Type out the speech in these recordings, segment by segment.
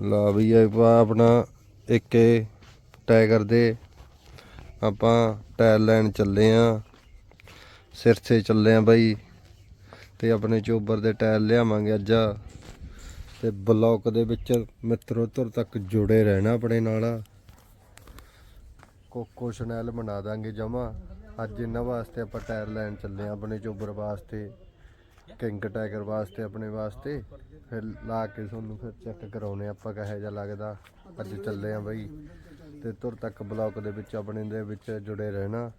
ਲਾ ਵੀ ਆਪਾਂ ਆਪਣਾ ਇੱਕੇ ਟਾਈਗਰ ਦੇ। ਆਪਾਂ ਟਾਇਰ ਲੈਣ ਚੱਲੇ ਆ। ਸਿਰਸੇ ਚੱਲੇ ਆ ਬਾਈ। ਤੇ ਆਪਣੇ ਚੋਬਰ ਦੇ ਟਾਇਰ ਲਿਆਵਾਂਗੇ ਅੱਜ। ਤੇ ਬਲੌਕ ਦੇ ਵਿੱਚ ਮਿੱਤਰੋ ਤੁਰ ਤੱਕ ਜੁੜੇ ਰਹਿਣਾ ਆਪਣੇ ਨਾਲ। ਕੋਕੋ ਸ਼ਨੈਲ ਬਣਾ ਦਾਂਗੇ ਜਮਾ। ਅੱਜ ਇਹਨਾਂ ਵਾਸਤੇ ਆਪਾਂ ਟਾਇਰ ਲੈਣ ਚੱਲੇ ਆ ਆਪਣੇ ਚੋਬਰ ਵਾਸਤੇ। ਕਿੰਗ ਟਾਈਗਰ ਵਾਸਤੇ, ਆਪਣੇ ਵਾਸਤੇ। ਫਿਰ ਲਾ ਕੇ ਤੁਹਾਨੂੰ ਫਿਰ ਚੈੱਕ ਕਰਾਉਨੇ ਆਪਾਂ ਕਿਹੋ ਜਿਹਾ ਲੱਗਦਾ। ਅੱਜ ਚੱਲੇ ਆ ਬਈ। ਤੇ ਤੁਰ ਤੱਕ ਬਲੌਕ ਦੇ ਵਿੱਚ ਆਪਣੇ ਦੇ ਵਿੱਚ ਜੁੜੇ ਰਹਿਣਾ।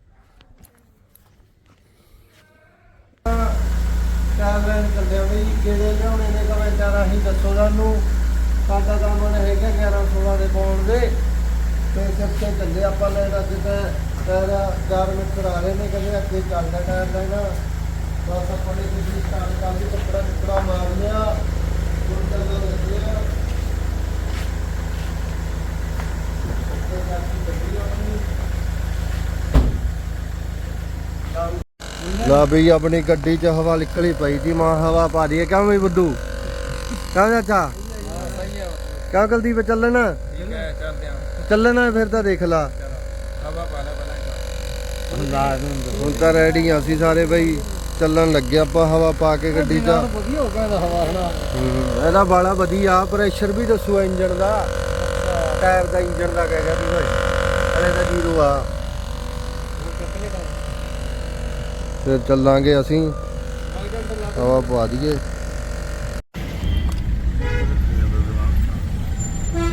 ਟਾਇਰ ਲੈਣ ਬਈ, ਕਿਹੜੇ ਲਿਆਉਣੇ ਨੇ ਕਮੈਂਟਾਂ ਰਾਹੀਂ ਦੱਸੋ ਸਾਨੂੰ। ਸਾਡਾ ਤਾਂ ਹੈਗਾ 11 16 ਦੇ ਪਾਉਣ ਦੇ। ਤੇ ਸੱਚੇ ਚੱਲੇ ਆਪਾਂ ਲੈਣ, ਅੱਜ ਤਾਂ ਟਾਇਰ ਚਾਰ ਮਿੱਤਰ ਰਹੇ ਨੇ, ਕਹਿੰਦੇ ਅੱਗੇ ਚੱਲਦਾ ਟਾਇਰ ਲੈਣਾ। ਬਸ ਆਪਾਂ ਨੇ ਕੁਝ ਸਟਾਰਟ ਕਰ ਲਈ ਕੱਪੜਾ ਕੱਪੜਾ ਮਾਰ ਲਿਆ। ਲਾ ਬਈ ਆਪਣੀ ਗੱਡੀ 'ਚ ਹਵਾ ਨਿਕਲੀ ਪਈ ਸੀ ਮਾਂ ਹਵਾ ਪਾ ਦਈਏ। ਕਿਉਂ ਬਈ ਬੁੱਧੂ ਕਿਉਂ ਚਾਚਾ? ਕਿਉਂ ਕੁਲਦੀਪ ਚੱਲਣਾ? ਚੱਲਣਾ ਫਿਰ ਤਾਂ ਦੇਖ ਲਾ। ਹੁਣ ਤਾਂ ਰੈਡੀ ਆ ਅਸੀਂ ਸਾਰੇ ਬਈ। ਚੱਲਣ ਲੱਗੇ ਆਪਾਂ ਹਵਾ ਪਾ ਕੇ ਗੱਡੀ 'ਚ। ਵਧੀਆ ਇਹਦਾ ਹਵਾ ਹਣਾ ਹੂੰ, ਇਹਦਾ ਬਾਲਾ ਵਧੀਆ ਪ੍ਰੈਸ਼ਰ ਵੀ ਦੱਸੂ ਇੰਜਣ ਦਾ। ਟਾਇਰ ਦਾ ਇੰਜਣ ਦਾ ਕਹਿ ਗਿਆ ਵੀ ਓਏ ਹਲੇ ਤਾਂ ਜ਼ੀਰੋ ਆ। ਫਿਰ ਚੱਲਾਂਗੇ ਅਸੀਂ। ਹਵਾ ਪਵਾ ਦਈਏ।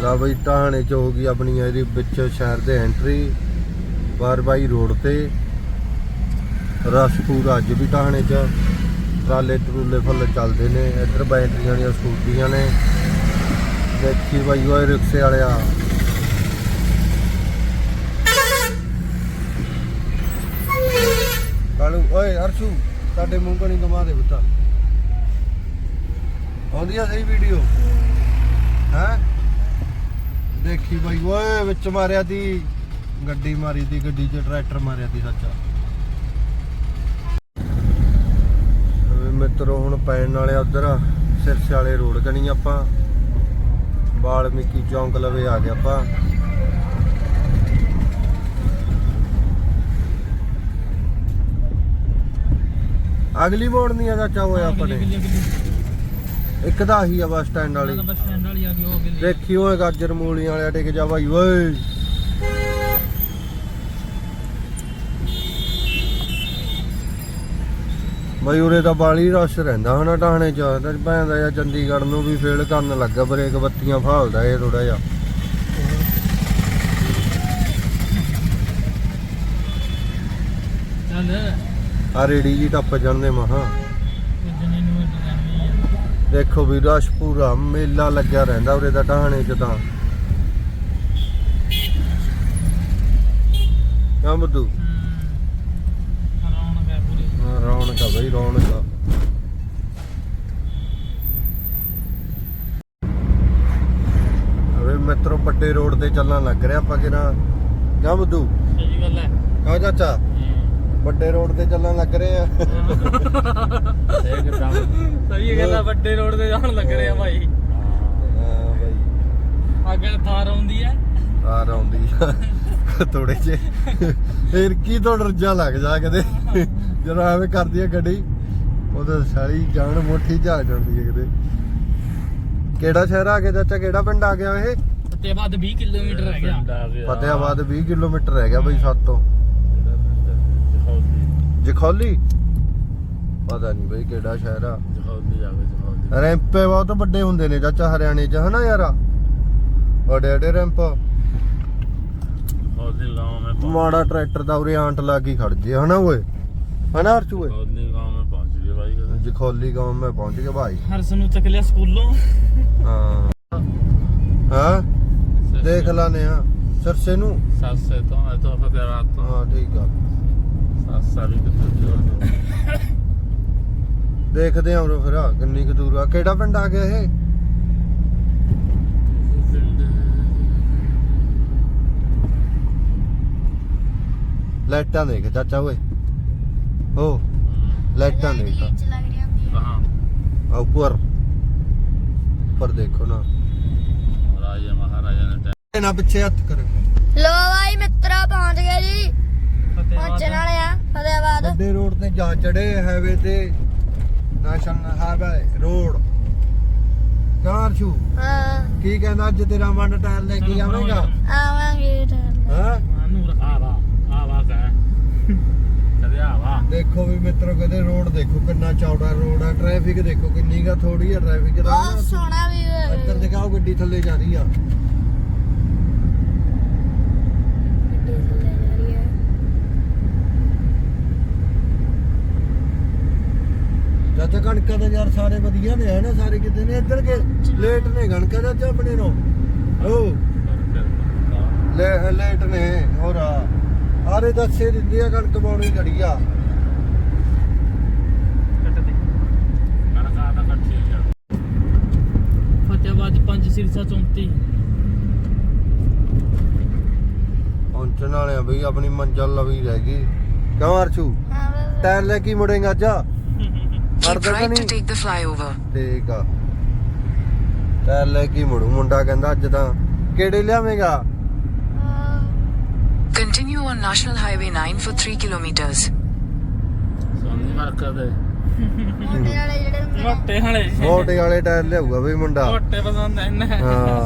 ਲਾ ਬਈ ਟਾਹਣੇ ਚ ਹੋ ਗਈ ਆਪਣੀ ਇਹਦੀ ਵਿੱਚ ਸ਼ਹਿਰ ਦੇ ਐਂਟਰੀ ਬਾਰ ਬਾਈ ਰੋਡ ਤੇ। ਰਸਪੂਰ ਅੱਜ ਵੀ ਟਾਹਣੇ ਚ ਟਰਾਲੇ ਟਰੂਲੇ ਫੁੱਲ ਚੱਲਦੇ ਨੇ, ਇੱਧਰ ਬੈਟਰੀਆਂ ਦੀਆਂ ਸਕੂਟੀਆਂ ਨੇ। ਦੇਖੀ ਬਾਈ ਓਏ ਰਿਕਸ਼ੇ ਵਾਲਿਆ। ਕਾਲੂ, ਓਏ ਅਰਸ਼ੂ, ਸਾਡੇ ਮੂੰਹ ਕਣੀ ਕਮਾ ਦੇ ਬੁੱਤਾ ਆਉਂਦੀ ਆ ਸਹੀ ਵੀਡੀਓ ਹੈ? ਦੇਖੀ ਬਾਈ ਓਏ, ਵਿੱਚ ਮਾਰਿਆ ਤੀ, ਗੱਡੀ ਮਾਰੀ ਤੀ, ਗੱਡੀ 'ਚ ਟਰੈਕਟਰ ਮਾਰਿਆ ਤੀ ਸੱਚਾ ਓਏ ਮਿੱਤਰੋ ਹੁਣ ਪੈਣ ਵਾਲੇ ਉਧਰ ਸਿਰਸੇ ਵਾਲੇ ਰੋਡ ਕਣੀ ਆਪਾਂ। ਵਾਲਮੀਕੀ ਚੌਂਕ ਲਵੇ ਆ ਗਏ ਆਪਾਂ। ਅਗਲੀ ਮੋੜ ਨਹੀਂ ਆ ਚਾਚਾ ਹੋਇਆ ਆਪਣੇ ਇੱਕ ਦਾ ਹੀ ਆ ਬੱਸ ਸਟੈਂਡ ਵਾਲੀ। ਵਾਲੀ ਦੇਖੀ ਓਏ ਗਾਜਰ ਮੂਲੀਆਂ ਵਾਲਿਆ ਟਿਕ ਜਾ ਭਾਈ ਓਏ। ਬਈ ਉਰੇ ਤਾਂ ਬਾਲੀ ਰਸ਼ ਰਹਿੰਦਾ ਹਨਾ ਟਾਹਣੇ ਚ ਤੇ ਭੈਣ ਦਾ ਜਾਂ ਚੰਡੀਗੜ੍ਹ ਨੂੰ ਵੀ ਫੇਲ ਕਰਨ ਲੱਗਾ ਬ੍ਰੇਕ ਬੱਤੀਆਂ ਫਾਲਦਾ ਇਹ ਥੋੜਾ ਜਿਹਾ। ਆ ਰੇੜੀ ਜੀ ਟੱਪ ਜਾਂਦੇ ਮਹਾ। ਦੇਖੋ ਵੀ ਰਸ਼ ਪੂਰਾ ਮੇਲਾ ਲੱਗਿਆ ਰਹਿੰਦਾ ਉਰੇ ਦਾ ਟਾਹਣੇ ਚ ਤਾਂ। ਹਾਂ, ਰੌਣਕ ਆ ਬਈ ਰੌਣਕ ਆ। ਅਵੇ ਮਿੱਤਰੋ ਵੱਡੇ ਰੋਡ ਤੇ ਚੱਲਣ ਲੱਗ ਰਿਹਾ ਆਪਾਂ ਕਿਨਾ ਕਿਆ ਬੁੱਧੂ। ਸਹੀ ਗੱਲ ਹੈ। ਕਾ ਚਾਚਾ। ਵੱਡੇ ਰੋਡ ਤੇ ਚੱਲਣ ਲੱਗ ਰਹੇ ਆ। ਸਹੀ ਗੱਲ ਹੈ ਵੱਡੇ ਰੋਡ ਤੇ ਜਾਣ ਲੱਗ ਰਹੇ ਆ ਭਾਈ। ਹਾਂ ਬਈ। ਅੱਗੇ ਥਾਰ ਆਉਂਦੀ ਹੈ। ਆ ਆਉਂਦੀ ਆ। ਥੋੜੇ ਜੇ ਫਿਰ ਕੀ ਤੋਂ ਡਰਜਾ ਲੱਗ ਜਾ ਕਦੇ ਜਦੋਂ ਐਵੇਂ ਕਰਦੀ ਆ ਗੱਡੀ ਉਹਦੇ ਸਾਰੀ ਜਾਨ ਮੁੱਠੀ ਜਾ ਜਾਂਦੀ ਹੈ ਕਿਤੇ। ਕਿਹੜਾ ਸ਼ਹਿਰ ਆ ਗਿਆ ਚਾਚਾ? ਕਿਹੜਾ ਪਿੰਡ ਆ ਗਿਆ ਇਹ? ਤੇ ਬਾਅਦ 20 ਕਿਲੋਮੀਟਰ ਰਹਿ ਗਿਆ। ਫਤਿਆਬਾਦ 20 ਕਿਲੋਮੀਟਰ ਰਹਿ ਗਿਆ ਬਈ ਸਾਤੋਂ ਜਖੌਲੀ। ਪਤਾ ਨਹੀਂ ਬਈ ਕਿਹੜਾ ਸ਼ਹਿਰ ਆ। ਰੈਂਪੇ ਬਹੁਤ ਵੱਡੇ ਹੁੰਦੇ ਨੇ ਚਾਚਾ ਹਰਿਆਣੇ ਚ ਹਨਾ ਯਾਰ? ਵੱਡੇ ਵੱਡੇ ਰੈਂਪ। ਮਾੜਾ ਟਰੈਕਟਰ ਦਾ ਉਰੇ ਆਂਟ ਲਾ ਕੇ ਹੀ ਖੜ ਜੇ ਹਨਾ ਓਏ? ਹਨਾ ਅਰਚੂ ਓਏ? ਜਖੌਲੀ ਗਾਉਂ ਮੈਂ ਪਹੁੰਚ ਗਿਆ ਭਾਈ। ਹਰਸ ਨੂੰ ਚੱਕ ਲਿਆ ਸਕੂਲੋਂ। ਹਾਂ। ਹਾਂ? ਦੇਖ ਲਾਨੇ ਆ ਸਰਸੇ ਨੂੰ? ਸਾਸੇ ਤੋਂ ਇਹ ਤੋਂ ਫਤਿਆਬਾਦ ਤੋਂ। ਹਾਂ ਠੀਕ ਆ। ਸਾਸਾ ਵੀ ਕਿਤੇ ਜੋੜ ਦੇਖਦੇ ਆਂ ਉਰੇ ਫਿਰ ਆ ਕਿੰਨੀ ਕੁ ਦੂਰ ਆ। ਕਿਹੜਾ ਪਿੰਡ ਆ ਗਿਆ ਇਹ? ਲਾਈਟਾਂ ਦੇਖ ਚਾਚਾ ਓਏ। ਹੋ ਲਾਈਟਾਂ ਦੇਖ ਕਹਾਂ ਆ ਉੱਪਰ। ਉੱਪਰ ਦੇਖੋ ਨਾ। ਰਾਜਾ ਮਹਾਰਾਜਾ ਨੇ ਟੈ- ਇਹਨਾਂ ਪਿੱਛੇ ਹੱਥ ਕਰ ਲੋ ਭਾਈ ਮਿੱਤਰਾ ਪਹੁੰਚ ਗਏ ਜੀ। ਪਹੁੰਚਣ ਵਾਲੇ ਆ ਫਤਿਆਬਾਦ ਵੱਡੇ ਰੋਡ ਤੇ ਜਾ ਚੜੇ ਹਾਈਵੇ ਤੇ। ਨੈਸ਼ਨਲ ਹਾਈਵੇ ਰੋਡ ਕਾਰ ਛੂ ਹਾਂ। ਕੀ ਕਹਿੰਦਾ ਅੱਜ ਤੇਰਾ ਮਨ ਟਾਇਰ ਲੈ ਕੇ ਆਵੇਂਗਾ ਆਵਾਂਗੇ ਹਾਂ? ਨੂਰ ਆਵਾ ਆਵਾ ਕਹਿ ਆਵਾ ਦੇਖੋ ਵੀ ਮਿੱਤਰੋ ਕਹਿੰਦੇ ਰੋਡ ਦੇਖੋ ਕਿੰਨਾ ਚੌੜਾ ਰੋਡ ਆ। ਟ੍ਰੈਫਿਕ ਦੇਖੋ ਕਿੰਨੀ ਗਾ ਥੋੜੀ ਆ ਟ੍ਰੈਫਿਕ ਦਾ। ਬਹੁਤ ਸੋਹਣਾ ਵੀ ਇੱਧਰ ਦਿਖਾਓ ਗੱਡੀ ਥੱਲੇ ਜਾ ਰਹੀ ਆ। ਚਾਚਾ ਕਣਕਾਂ ਦੇ ਯਾਰ ਸਾਰੇ ਵਧੀਆ ਨੇ ਹੈ ਨਾ ਸਾਰੇ ਕਿਤੇ ਨੇ। ਇੱਧਰ ਕੇ ਲੇਟ ਨੇ ਕਣਕਾਂ ਦਾ ਚਾਚਾ ਆਪਣੇ ਨੂੰ ਓ। ਲੈ ਲੇਟ ਨੇ ਹੋਰ ਆ। ਆਰੇ ਦੱਸੇ ਦਿੰਦੀ ਆ। ਕਣਕ ਪਾਉਣੀ ਖੜੀ ਆ। ਦੇ ਫਤਿਆਬਾਦ 5 ਸਿਰਸਾ 34 ਪਹੁੰਚਣ ਵਾਲੇ ਆ ਬਈ ਆਪਣੀ ਮੰਜ਼ਲ ਲਵੀ ਰਹਿ ਗਈ। ਕਿਉਂ ਅਰਸ਼ੂ। ਟਾਇਰ ਲੈ ਕੇ ਮੁੜੇਗਾ ਅੱਜ। ਅਰਦਾ ਤਾਂ ਨਹੀਂ। take the flyover. ਠੀਕ ਆ। ਟਾਇਰ ਲੈ ਕੇ ਮੁੜੂ। ਮੁੰਡਾ ਕਹਿੰਦਾ ਅੱਜ ਤਾਂ ਕਿਹੜੇ ਲਿਆਵੇਂਗਾ? Continue on National Highway 9 for 3 kilometers. Soni ਮਾਰਕਾ ਦੇ। ਮੁੰਡੇ ਵਾਲੇ ਜਿਹੜੇ ਹੁੰਦੇ ਨੇ, ਮੋਟੇ ਵਾਲੇ। ਮੋਟੇ ਵਾਲੇ ਟਾਇਰ ਲਿਆਊਗਾ ਬਈ ਮੁੰਡਾ। ਮੋਟੇ ਪਸੰਦ ਐ ਨਾ ਹਾਂ।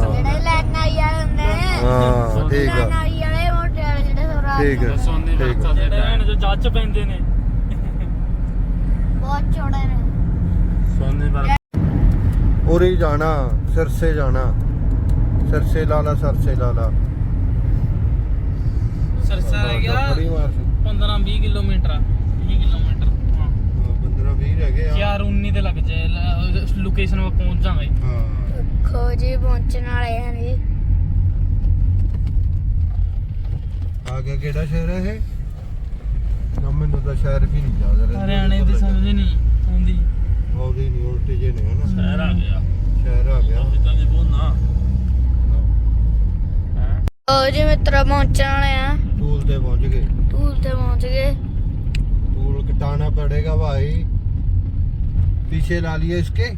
ਜਿਹੜੇ ਲੈਣ ਆਈ ਵਾਲੇ ਹੁੰਦੇ ਨੇ ਹਾਂ ਠੀਕ ਲੈਣ ਆ ਆਈ ਵਾਲੇ ਮੋਟੇ ਵਾਲੇ ਜਿਹੜੇ ਸੋਰਾ ਠੀਕ ਆ ਸੋਨੀ ਠੀਕ ਮਾਰਕਾ ਆ ਦੇ ਜਿਹੜੇ ਭੈਣ ਜੋ ਜੱਜ ਪੈਂਦੇ ਨੇ। ਬਹੁਤ ਚੌੜੇ ਨੇ ਸੋਨੀ ਮਾਰਕਾ ਉਰੇ ਹੀ ਜਾਣਾ ਸਿਰਸੇ ਜਾਣਾ। ਸਿਰਸੇ ਲਾਲਾ ਸਰਸੇ ਲਾਲਾ ਸਰਸਾ ਰਹਿ ਗਿਆ ਬੜੀ ਮਾਰ ਸੀ 15 20 ਕਿਲੋਮੀਟਰ ਆ 20 ਕਿਲੋਮੀਟਰ। ਹਾਂ। 15 20 ਰਹਿ ਗਏ ਆ 4 19 ਤੇ ਲੱਗ ਜਾਏ ਲੋਕੇਸ਼ਨ 'ਤੇ ਪਹੁੰਚ ਜਾਵਾਂਗੇ। ਹਾਂ। ਖੋਜੀ ਪਹੁੰਚਣ ਵਾਲੇ ਆ ਜੀ। ਆ ਗਿਆ ਕਿਹੜਾ ਸ਼ਹਿਰ ਹੈ ਇਹ? ਨਾ ਮੈਨੂੰ ਤਾਂ ਸ਼ਹਿਰ ਵੀ ਨਹੀਂ ਯਾਦ ਰਹਿੰਦਾ ਹਰਿਆਣੇ ਦੀ ਸਮਝ ਨਹੀਂ ਆਉਂਦੀ। ਆਉਂਦੀ ਨਹੀਂ ਉਲਟੇ ਜੇ ਨੇ ਹਨਾ। ਸ਼ਹਿਰ ਆ ਗਿਆ। ਸ਼ਹਿਰ ਆ ਗਿਆ। ਤਾਂ ਨਹੀਂ ਬੋਲਣਾ। ਹੈ। ਲੋ ਜੀ ਮਿੱਤਰਾ ਪਹੁੰਚਣ ਵਾਲੇ ਆ। ਟੂਲ ਤੇ ਪਹੁੰਚ ਗਏ ਟੂਲ ਤੇ ਪਹੁੰਚ ਗਏ टूल कटाना पड़ेगा भाई पीछे ला लिए इसके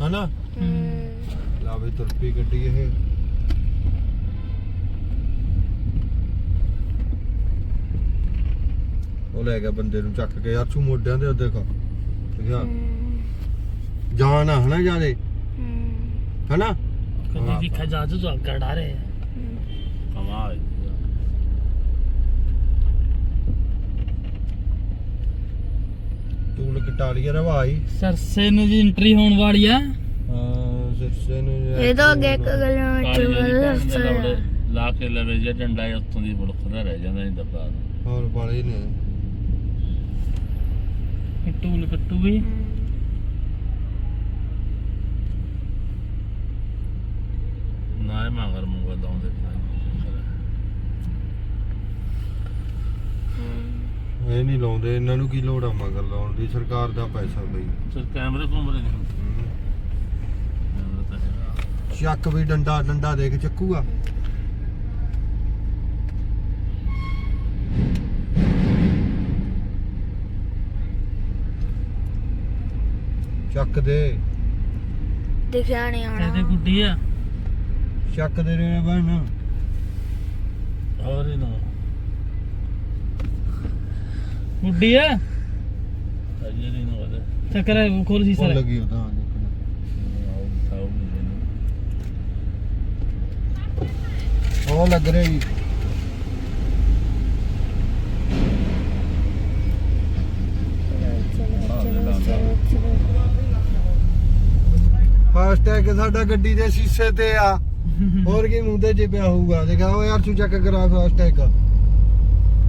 है ना ਹਮ, ला भाई तुरपी गड्डी है ਉਹ ਲੈ ਗਿਆ ਬੰਦੇ ਨੂੰ ਚੱਕ ਕੇ ਯਾਰ ਤੂੰ ਮੋਢਿਆਂ ਦੇ ਦੇਖਾ ਦੇਖਿਆ ਹਮ, ਜਾਨ ਆ ਹਨਾ ਜਿਆਦੇ ਹਮ, ਹਨਾ ਕਦੀ ਦਿਖਾ ਜਾਜੂ ਤੋਂ ਅੱਗਾ ਡਾਰੇ ਕਮਾਲ ਰੇ ਭਾਈ ਸਰਸੇ ਨੂੰ ਜੀ ਐਂਟਰੀ ਹੋਣ ਵਾਲੀ ਆ। ਹਾਂ ਸਿਰਸੇ ਨੂੰ ਇਹ ਤਾਂ ਅੱਗੇ ਇੱਕ ਕਿਲੋਮੀਟਰ ਹੈ ਲਾ ਕੇ ਲਵੇ ਜੇ ਡੰਡਾ ਉੱਤੋਂ ਦੀ ਮੁਲਕ ਦਾ ਰਹਿ ਜਾਂਦਾ ਨਹੀਂ ਦੱਬਾ ਹੋਰ ਵਾਲੇ ਨੇ। ਇਹ ਟੂਲ ਕੱਟੂ ਵੀ ਨਾ ਇਹ ਮੰਗਰ ਮੰਗਰ ਲਾਉਂਦੇ ਇਹ ਨਹੀਂ ਲਾਉਂਦੇ ਇਹਨਾਂ ਨੂੰ ਕੀ ਲੋੜ ਆ ਮਗਰ ਲਾਉਣ ਦੀ? ਸਰਕਾਰ ਦਾ ਪੈਸਾ ਬਈ। ਸਰ ਕੈਮਰੇ ਕੁਮਰੇ ਨਹੀਂ ਹੁੰਦੇ। ਕੈਮਰਾ ਤਾਂ ਹੈਗਾ ਚੱਕ ਵੀ ਡੰਡਾ ਡੰਡਾ ਦੇਖ ਚੱਕੂਗਾ। ਚੱਕ ਦੇ। ਦਿਖਿਆ ਨਹੀਂ ਇਹਦੇ ਆਉਣਾ ਗੁੱਡੀ ਆ। ਚੱਕ ਦੇ ਰੇ ਬਣ। ਹੋਰ ਹੀ ਨਾ। ਗੁੱਡੀ ਆ? ਅਜੇ ਨਹੀਂ ਨਾ ਉਹਦੇ ਚੱਕਰ ਖੋਲ ਸੀ ਉਹ ਸਰ ਲੱਗੀ ਉਹਦਾ ਦੇਖਣਾ ਆਉ ਖਾਉ ਨਹੀਂ ਉਹ ਲੱਗ ਰਹੀ ਫਾਸਟ ਟੈਗ ਸਾਡਾ ਗੱਡੀ ਦੇ ਸ਼ੀਸ਼ੇ ਤੇ ਆ। ਹੋਰ ਕੀ ਮੂੰਹ ਤੇ ਜੇ ਪਿਆ ਹੋਊਗਾ। ਦੇਖਾ ਉਹ ਯਾਰ ਤੂੰ ਚੈੱਕ ਕਰਾ ਫਾਸਟ ਟੈਗ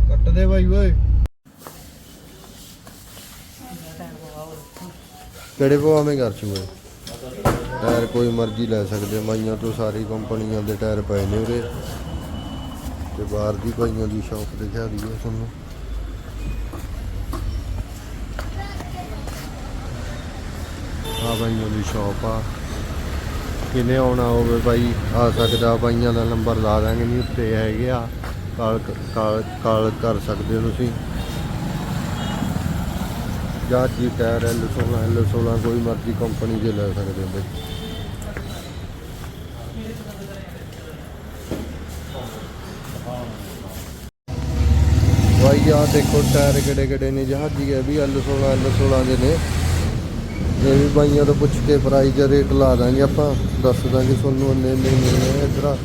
ਕੱਟ ਦੇ ਬਾਈ ਓਏ। ਕਿਹੜੇ ਪਵਾਵੇਂ ਕਰ ਚੂਏ ਟਾਇਰ ਕੋਈ ਮਰਜ਼ੀ ਲੈ ਸਕਦੇ ਮਾਈਆਂ ਤੋਂ ਸਾਰੀ ਕੰਪਨੀਆਂ ਦੇ ਟਾਇਰ ਪਏ ਨੇ ਉਰੇ। ਤੇ ਬਾਹਰ ਦੀ ਭਾਈਆਂ ਦੀ ਸ਼ਾਪ ਦਿਖਾ ਦਈਏ ਤੁਹਾਨੂੰ। ਆ ਭਾਈਆਂ ਦੀ ਸ਼ਾਪ ਆ। ਕਿਨੇ ਆਉਣਾ ਹੋਵੇ ਭਾਈ? ਆ ਸਕਦਾ, ਭਾਈਆਂ ਦਾ ਨੰਬਰ ਲਾ ਦਾਂਗੇ ਨਹੀਂ ਉੱਤੇ ਹੈਗੇ ਆ। ਕਾਲ ਕਾਲ ਕਾਲ ਕਰ ਸਕਦੇ ਹੋ ਤੁਸੀਂ। ਜਾਂ ਜੀ ਟਾਇਰ ਐਲ 16 ਐਲ 16 ਕੋਈ ਮਰਜ਼ੀ ਕੰਪਨੀ ਦੇ ਲੈ ਸਕਦੇ ਹੋ ਬਈ ਭਾਈ ਦੇਖੋ ਟਾਇਰ ਕਿਹੜੇ ਕਿਹੜੇ ਨੇ, ਜਹਾਜ਼ੀ ਹੈ ਵੀ ਐਲ 16 ਐਲ 16 ਦੇ ਨੇ। ਇਹ ਵੀ ਬਾਈਆਂ ਤੋਂ ਪੁੱਛ ਕੇ ਪ੍ਰਾਈਸ ਰੇਟ ਲਾ ਦਾਂਗੇ ਆਪਾਂ, ਦੱਸ ਦਾਂਗੇ ਤੁਹਾਨੂੰ ਨੇ ਮਿਲਣੇ ਇਧਰ।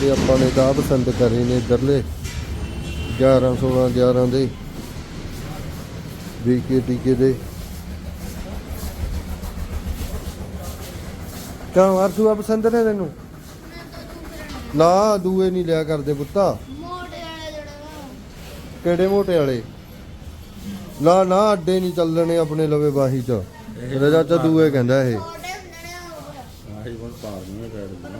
ਤੇ ਆਪਾਂ ਨੇ ਤਾਂ ਪਸੰਦ ਕਰੇ ਨੇ ਇਧਰਲੇ 11 16 11 ਦੇ। ਦੇ। ਕਿਉਂ ਅਰਸੂ ਆ ਪਸੰਦ ਨੇ ਤੈਨੂੰ? ਨਾ ਦੂਏ ਨਹੀਂ ਲਿਆ ਕਰਦੇ ਪੁੱਤਾ। ਮੋਟੇ ਵਾਲੇ ਜਿਹੜੇ ਕਿਹੜੇ ਮੋਟੇ ਵਾਲੇ? ਨਾ ਨਾ ਅੱਡੇ ਨਹੀਂ ਚੱਲਣੇ ਆਪਣੇ ਲਵੇ ਬਾਹੀ ਚ। ਮੇਰਾ ਚਾਚਾ ਦੂਏ ਕਹਿੰਦਾ ਇਹ। ਮੋਟੇ ਹੁੰਦੇ ਨੇ ਉਹ। ਆਹੀ ਬਣ ਪਾਰ ਨਹੀਂ ਕਰ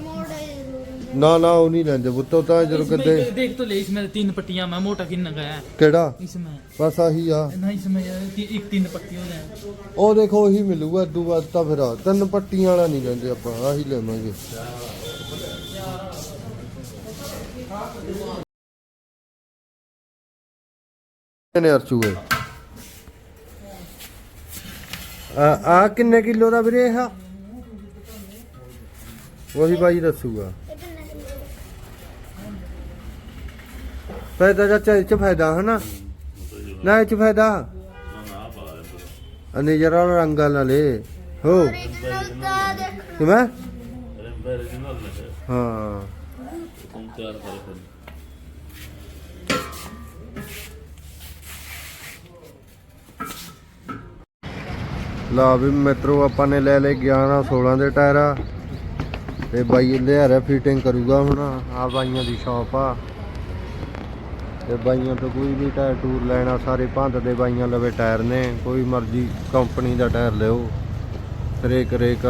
ਮੋਟੇ ਜ਼ਰੂਰ ਨਾ ਨਾ ਉਹ ਨਹੀਂ ਲੈਂਦੇ ਪੁੱਤੋ ਤਾਂ ਜਦੋਂ इसमें ਕਦੇ देख तो ले इसमें तीन पट्टियां मैं मोटा कितना गया है ਕਿਹੜਾ इसमें ਬਸ ਆਹੀ ਆ ना इसमें यार ती- एक तीन पट्टी हो जाए ਉਹ ਦੇਖੋ ਉਹੀ ਮਿਲੂਗਾ ਇਦੋਂ ਬਾਅਦ ਤਾਂ ਫਿਰ ਆ। ਤਿੰਨ ਪੱਟੀਆਂ ਵਾਲਾ ਨਹੀਂ ਲੈਂਦੇ ਆਪਾਂ ਆਹੀ ਲੈਵਾਂਗੇ ਨੇ ਅਰਚੂਏ ਆ ਆ ਕਿੰਨੇ ਕਿਲੋ ਦਾ ਵੀਰੇ ਇਹ ਉਹੀ ਬਾਈ ਦੱਸੂਗਾ ਫਾਇਦਾ ਚਾਚਾ ਇਹ ਚ ਫਾਇਦਾ ਹਨਾ? ਨਾ ਇਹ ਚ ਫਾਇਦਾ? ਅਨੇ ਜਰਾ ਰੰਗ ਵਾਲਾ ਲੈ ਹੋ। ਕਿਵੇਂ? ਹਾਂ। ਲਾ ਵੀ ਮਿੱਤਰੋ ਆਪਾਂ ਨੇ ਲੈ ਲਏ 11 16 ਦੇ ਟਾਇਰ। ਤੇ ਬਾਈ ਲਿਆ ਰਿਹਾ ਫਿਟਿੰਗ ਕਰੂਗਾ ਹੁਣ ਆ ਬਾਈਆਂ ਦੀ ਸ਼ਾਪ ਆ। ਤੇ ਬਾਈਆਂ ਤੋਂ ਕੋਈ ਵੀ ਟਾਇਰ ਟੂਰ ਲੈਣਾ ਸਾਰੇ ਭੰਦ ਦੇ ਬਾਈਆਂ ਲਵੇ ਟਾਇਰ ਨੇ ਕੋਈ ਮਰਜ਼ੀ ਕੰਪਨੀ ਦਾ ਟਾਇਰ ਲਿਓ। ਰੇਕ ਰੇਕ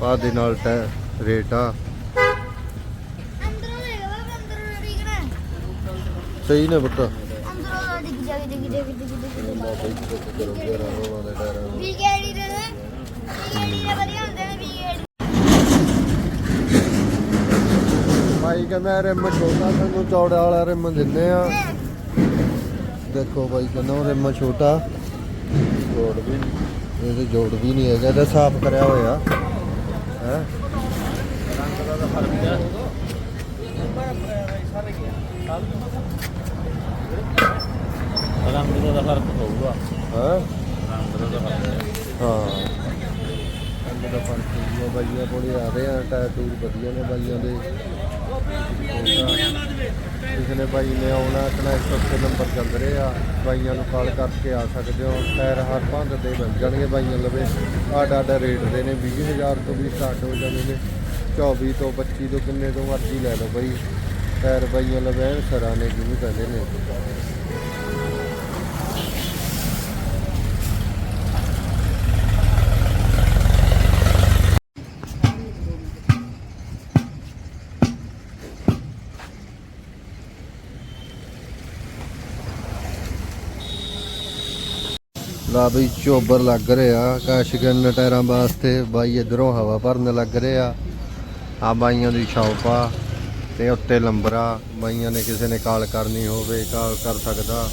ਪਾ ਦੇ ਨਾਲ ਟਾਇਰ ਰੇਟ ਆ। ਸਹੀ ਨੇ ਕਰੋ 11 16 ਦੇ ਆ ਵੀਕੇਡੀ ਦੇ ਵਧੀਆ ਹੁੰਦੇ ਨੇ ਵੀਕੇਡੀ ਭਾਈ ਕਹਿੰਦਾ ਰਿਮ ਛੋਟਾ ਤੁਹਾਨੂੰ ਚੌੜਾ ਵਾਲਾ ਰਿਮ ਦਿੰਦੇ ਆ। ਦੇਖੋ ਭਾਈ ਕਹਿੰਦਾ ਉਹ ਰਿਮ ਛੋਟਾ। ਜੋੜ ਵੀ ਇਹਦੇ ਜੋੜ ਵੀ ਨਹੀਂ ਹੈਗਾ ਇਹਦਾ ਸਾਫ਼ ਕਰਿਆ ਹੋਇਆ। ਹੈ? ਰੰਗ ਦਾ ਤਾਂ ਫ਼ਰਕ ਹੋਊਗਾ ਹੈ? ਰੰਗ ਦਾ ਫ਼ਰਕ ਹੈ। ਹਾਂ। ਅੰਦਰ ਦਾ ਫ਼ਰਕ ਹੋਊਗਾ ਬਾਈਆਂ ਕੋਲੇ ਆ ਰਹੇ ਆ ਟਾਇਰ ਟੂਰ ਵਧੀਆ ਨੇ ਬਾਈਆਂ ਦੇ। ਕਿਸੇ ਨੇ ਬਾਈ ਨੇ ਆਉਣਾ ਕਨੈਕਟ ਤੇ ਨੰਬਰ ਚੱਲ ਰਹੇ ਆ। ਬਾਈਆਂ ਨੂੰ ਕਾਲ ਕਰਕੇ ਆ ਸਕਦੇ ਹੋ। ਟਾਇਰ ਹਰ ਭੰਦ ਦੇ ਮਿਲ ਜਾਣਗੇ ਬਾਈਆਂ ਲਵੇ। ਆਡਾ ਆਡਾ ਰੇਟ ਦੇ ਨੇ 20000 ਤੋਂ ਵੀ ਸਟਾਰਟ ਹੋ ਜਾਂਦੇ ਨੇ। 24 ਤੋਂ 25 ਤੋਂ ਕਿੰਨੇ ਤੋਂ ਮਰਜ਼ੀ ਲੈ ਲਓ ਬਾਈ। ਟਾਇਰ ਬਾਈਆਂ ਲਵੇ ਐਨ ਸਰਾਂ ਨੇ ਜਿਹਨੂੰ ਕਹਿੰਦੇ ਨੇ। ਲਾ ਬਈ ਚੋਬਰ ਲੱਗ ਰਿਹਾ। ਕਾਸ਼ਗਨ ਟਾਇਰਾਂ ਵਾਸਤੇ ਬਾਈ ਇਧਰੋਂ ਹਵਾ ਭਰਨ ਲੱਗ ਰਿਹਾ। ਆ ਬਾਈਆਂ ਦੀ ਸ਼ੌਪ ਤੇ ਉੱਤੇ ਲੰਬਰਾ। ਬਾਈਆਂ ਨੇ ਕਿਸੇ ਨੇ ਕਾਲ ਕਰਨੀ ਹੋਵੇ, ਕਾਲ ਕਰ ਸਕਦਾ।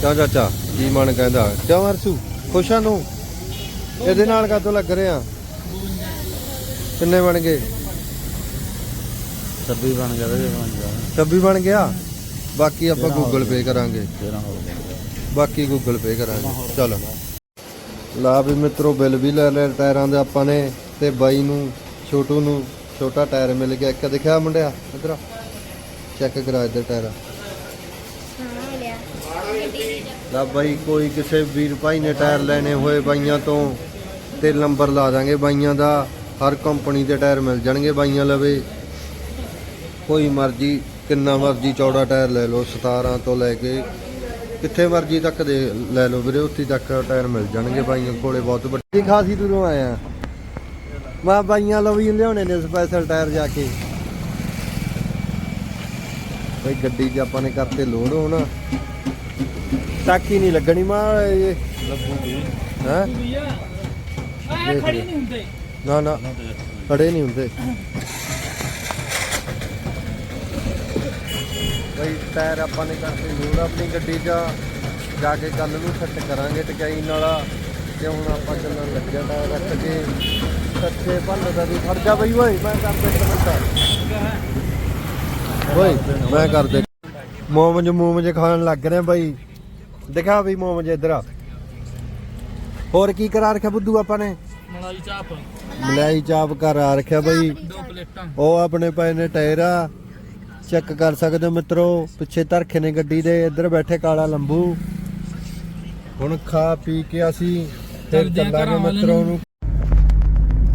ਕਿਉਂ ਚਾਚਾ, ਕੀ ਮਨ ਕਹਿੰਦਾ? ਕਿਉਂ ਅਰਸੂ, ਖੁਸ਼ਾਂ ਨੂੰ ਇਹਦੇ ਨਾਲ ਕਾਤੋਂ ਲੱਗ ਰਿਹਾ? ਕਿੰਨੇ ਬਣ ਗਏ? ਸੱਬੀ ਬਣ ਗਿਆ ਤੇ ਬਣ ਗਿਆ। 26 ਬਣ ਗਿਆ। ਬਾਕੀ ਆਪਾਂ ਗੂਗਲ ਪੇ ਕਰਾਂਗੇ। 13 ਹੋ ਗਿਆ ਬਾਕੀ ਗੂਗਲ ਪੇ ਕਰਾਂਗੇ। ਚਲੋ। ਲਾ ਵੀ ਮਿੱਤਰੋ ਬਿੱਲ ਵੀ ਲੈ ਲੈ ਟਾਇਰਾਂ ਦੇ ਆਪਾਂ ਨੇ ਤੇ ਬਾਈ ਨੂੰ ਛੋਟੂ ਨੂੰ ਛੋਟਾ ਟਾਇਰ ਮਿਲ ਗਿਆ। ਇੱਕ ਦਿਖਿਆ ਮੁੰਡਿਆ ਇਧਰ ਚੈੱਕ ਕਰਾ ਇੱਧਰ ਟਾਇਰ। ਲਿਆ ਲਾ ਬਾਈ ਕੋਈ ਕਿਸੇ ਵੀਰ ਭਾਈ ਨੇ ਟਾਇਰ ਲੈਣੇ ਹੋਏ ਬਾਈਆਂ ਤੋਂ ਤੇ ਨੰਬਰ ਲਾ ਦਾਂਗੇ ਬਾਈਆਂ ਦਾ। ਹਰ ਕੰਪਨੀ ਦੇ ਟਾਇਰ ਮਿਲ ਜਾਣਗੇ ਬਾਈਆਂ ਲਵੇ। ਕੋਈ ਮਰਜ਼ੀ ਕਿੰਨਾ ਮਰਜ਼ੀ ਚੌੜਾ ਟਾਇਰ ਲੈ ਲਓ 17 ਤੋਂ ਲੈ ਕੇ ਕਿੱਥੇ ਮਰਜ਼ੀ ਤੱਕ ਦੇ ਲੈ ਲਓ ਵੀਰੇ ਉੱਥੇ ਤੱਕ ਟਾਇਰ ਮਿਲ ਜਾਣਗੇ ਬਾਈਆਂ ਕੋਲੇ ਬਹੁਤ ਵੱਡੀ। ਖਾਸੀ ਦੂਰੋਂ ਆਇਆ ਮੈਂ ਬਾਈਆਂ ਲੋ ਵੀ ਲਿਆਉਣੇ ਨੇ ਸਪੈਸ਼ਲ ਟਾਇਰ ਜਾ ਕੇ। ਬਈ ਗੱਡੀ 'ਚ ਆਪਾਂ ਨੇ ਕਰਤੇ ਲੋਡ ਹੋਣਾ ਟੱਕ ਹੀ ਨਹੀਂ ਲੱਗਣੀ ਮਾ ਇਹ। ਲੱਗੂਗੀ ਹੈ ਖੜੇ ਨਹੀਂ ਹੁੰਦੇ। ਨਾ ਨਾ ਖੜੇ ਨਹੀਂ ਹੁੰਦੇ। ਬਈ ਟਾਇਰ ਆਪਾਂ ਨੇ ਕਰਤੇ ਲੋਡ ਆਪਣੀ ਗੱਡੀ 'ਚ ਜਾ ਕੇ ਕੱਲ ਨੂੰ ਫਿੱਟ ਕਰਾਂਗੇ ਟਕਾਈ ਨਾਲ। ਤੇ ਹੁਣ ਆਪਾਂ ਚੱਲਣ ਲੱਗਿਆ ਟਾਇਰ ਰੱਖ ਕੇ ਸੱਚੇ ਭੰਨ ਦਾ ਵੀ ਜਾ ਬਈ ਓਏ ਮੈਂ ਕਰ ਦੇ ਇੱਕ ਮਿੰਟ। ਓਏ ਮੈਂ ਕਰ ਦੇ ਮੋਮਜ ਮੋਮਜ ਖਾਣ ਲੱਗ ਰਹੇ ਬਾਈ। ਦਿਖਾ ਬਈ ਮੋਮਜ ਇਧਰ ਆ। ਹੋਰ ਕੀ ਕਰਾ ਰੱਖਿਆ ਬੁੱਧੂ ਆਪਾਂ ਨੇ? ਮਲਾਈ ਚਾਪ। ਮਲਾਈ ਚਾਪ ਕਰਾ ਰੱਖਿਆ ਬਈ। ਉਹ ਆਪਣੇ ਪਏ ਨੇ ਟਾਇਰ ਚੈੱਕ ਕਰ ਸਕਦੇ ਹੋ ਮਿੱਤਰੋ ਪਿੱਛੇ ਧਰਖੇ ਨੇ ਗੱਡੀ ਦੇ ਇੱਧਰ ਬੈਠੇ ਕਾਲਾ ਲੰਬੂ। ਹੁਣ ਖਾ ਪੀ ਕੇ ਅਸੀਂ ਫਿਰ ਚੱਲਾਂਗੇ ਮਿੱਤਰੋ ਨੂੰ।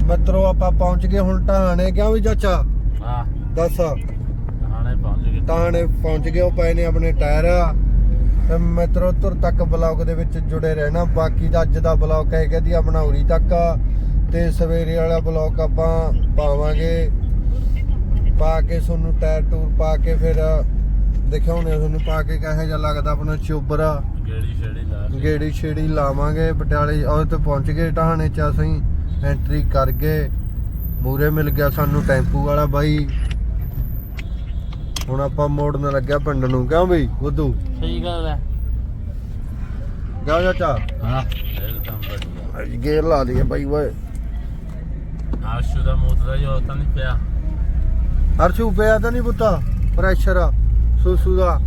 ਮਿੱਤਰੋ ਆਪਾਂ ਪਹੁੰਚ ਗਏ ਹੁਣ ਢਾਣੇ ਕਿਉਂ ਵੀ ਚਾਚਾ? ਹਾਂ। ਦੱਸ। ਹਾਣੇ ਪਹੁੰਚ ਗਏ। ਟਾਣੇ ਪਹੁੰਚ ਗਏ ਉਹ ਪਏ ਨੇ ਆਪਣੇ ਟਾਇਰ। ਤੇ ਮਿੱਤਰੋ ਤੁਰ ਤੱਕ ਬਲੌਗ ਦੇ ਵਿੱਚ ਜੁੜੇ ਰਹਿਣਾ ਬਾਕੀ ਦਾ ਅੱਜ ਦਾ ਬਲੌਗ ਹੈ ਕਿ ਆਪਣਾ ਉਰੀ ਤੱਕ। ਤੇ ਸਵੇਰੇ ਵਾਲਾ ਬਲੌਗ ਆਪਾਂ ਪਾਵਾਂਗੇ। ਪਾ ਕੇ ਤੁਹਾਨੂੰ ਟਾਇਰ ਟੂਰ ਪਾ ਕੇ ਫਿਰ ਦਿਖਾਉਣੇ ਤੁਹਾਨੂੰ ਪਾ ਕੇ ਕਿਹੋ ਜਿਹਾ ਲੱਗਦਾ ਆਪਣਾ ਚੋਬਰ। ਗੇੜੀ ਛੇੜੀ ਲਾ ਕੇ। ਗੇੜੀ ਛੇੜੀ ਲਾਵਾਂਗੇ ਪਟਿਆਲੇ ਉਹ ਤੇ ਪਹੁੰਚ ਗਏ ਢਾਣੇ ਚ ਅਸੀਂ ਐਂਟਰੀ ਕਰ ਗਏ। ਮੂਰੇ ਮਿਲ ਗਿਆ ਸਾਨੂੰ ਟੈਂਪੂ ਵਾਲਾ ਬਾਈ। ਹੁਣ ਆਪਾਂ ਮੋੜਨ ਲੱਗਿਆ ਪਿੰਡ ਨੂੰ ਕਿਉਂ ਬਈ ਬੁੱਧੂ? ਸਹੀ ਗੱਲ ਹੈ। ਜਾ ਚਾਚਾ ਹਾਂ। ਇੱਕਦਮ ਵਧੀਆ। ਗੇਰ ਲਾ ਲਈਏ ਬਾਈ ਓਏ। ਆਸ਼ੂ ਦਾ ਮੂਤ ਦਾ ਜੋ ਤਾਂ ਨਹੀਂ ਪਿਆ। ਹਰਸ਼ੂ ਪਿਆ ਤਾਂ ਨਹੀਂ ਪੁੱਤਾ ਪ੍ਰੈਸ਼ਰ ਸੂਸੂ ਦਾ।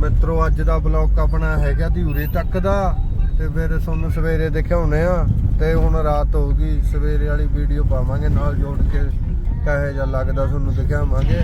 ਮਿੱਤਰੋ, ਅੱਜ ਦਾ ਬਲੌਗ ਆਪਣਾ ਹੈਗਾ ਦੀ ਉਰੇ ਤੱਕ ਦਾ, ਤੇ ਫਿਰ ਤੁਹਾਨੂੰ ਸਵੇਰੇ ਦਿਖਾਉਨੇ ਆ, ਤੇ ਹੁਣ ਰਾਤ ਹੋ ਗਈ, ਸਵੇਰੇ ਵਾਲੀ ਵੀਡੀਓ ਪਾਵਾਂਗੇ, ਨਾਲ ਜੋੜ ਕੇ, ਕਹੇ ਜਿਹਾ ਲੱਗਦਾ ਤੁਹਾਨੂੰ ਦਿਖਾਵਾਂਗੇ।